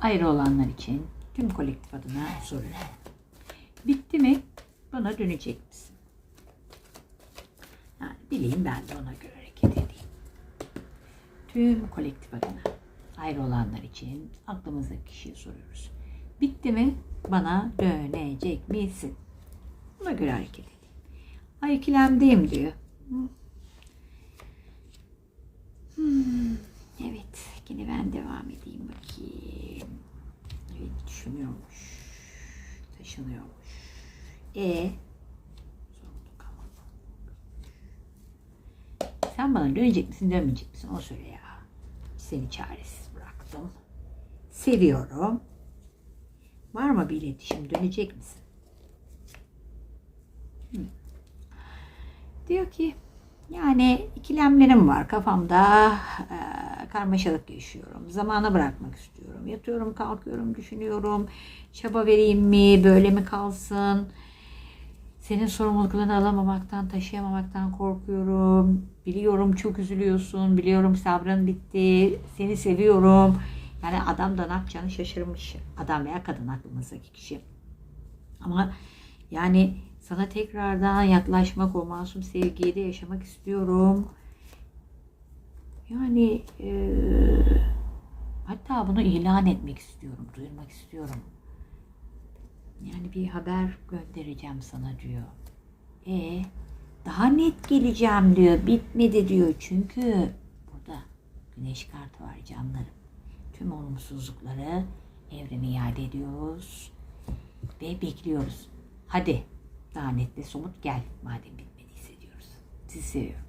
ayrı olanlar için tüm kolektif adına soruyorum. Bitti mi? Bana dönecek misin? Yani bileyim ben de ona göre hareket edeyim. Tüm kolektif adına ayrı olanlar için aklımızdaki kişiye soruyoruz. Bitti mi? Bana dönecek misin? Ona göre hareket edeyim. Ay ikilemdeyim diyor. Hı. Hmm, evet, yine ben devam edeyim bakayım. Evet, düşünüyormuş. Taşınıyormuş. E. Sen bana dönecek misin, dönmeyecek misin? O söyle ya. Seni çaresiz bıraktım. Seviyorum. Var mı bir iletişim? Dönecek misin? Hı. Diyor ki yani ikilemlerim var kafamda eee, karmaşalık yaşıyorum. Zamana bırakmak istiyorum. Yatıyorum, kalkıyorum, düşünüyorum. Çaba vereyim mi, böyle mi kalsın? Senin sorumluluklarını alamamaktan, taşıyamamaktan korkuyorum. Biliyorum çok üzülüyorsun. Biliyorum sabrın bitti. Seni seviyorum. Yani adam da ne yapacağını şaşırmış. Adam veya kadın aklımızdaki kişi. Ama yani sana tekrardan yaklaşmak, o masum sevgiyi de yaşamak istiyorum. Yani eee, hatta bunu ilan etmek istiyorum, duyurmak istiyorum. Yani bir haber göndereceğim sana diyor. E daha net geleceğim diyor. Bitmedi diyor. Çünkü burada güneş kartı var canlarım. Tüm olumsuzlukları evrene iade ediyoruz ve bekliyoruz. Hadi daha net ve somut gel madem bitmediyse diyoruz. Sizi seviyorum.